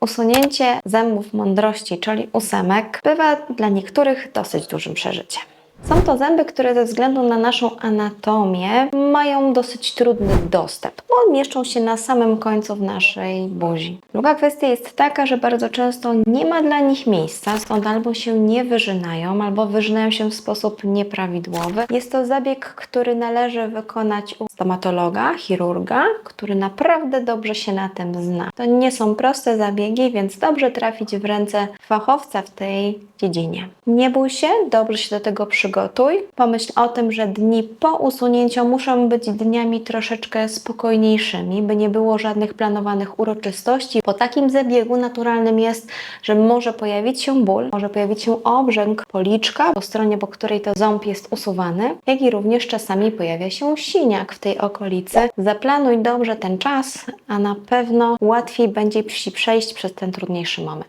Usunięcie zębów mądrości, czyli ósemek, bywa dla niektórych dosyć dużym przeżyciem. Są to zęby, które ze względu na naszą anatomię mają dosyć trudny dostęp, mieszczą się na samym końcu w naszej buzi. Druga kwestia jest taka, że bardzo często nie ma dla nich miejsca, stąd albo się nie wyżynają, albo wyżynają się w sposób nieprawidłowy. Jest to zabieg, który należy wykonać u stomatologa, chirurga, który naprawdę dobrze się na tym zna. To nie są proste zabiegi, więc dobrze trafić w ręce fachowca w tej dziedzinie. Nie bój się, dobrze się do tego przygotuj. Pomyśl o tym, że dni po usunięciu muszą być dniami troszeczkę spokojniejszymi, by nie było żadnych planowanych uroczystości. Po takim zabiegu naturalnym jest, że może pojawić się ból, może pojawić się obrzęk policzka po stronie, po której to ząb jest usuwany, jak i również czasami pojawia się siniak w tej okolicy. Zaplanuj dobrze ten czas, a na pewno łatwiej będzie Ci przejść przez ten trudniejszy moment.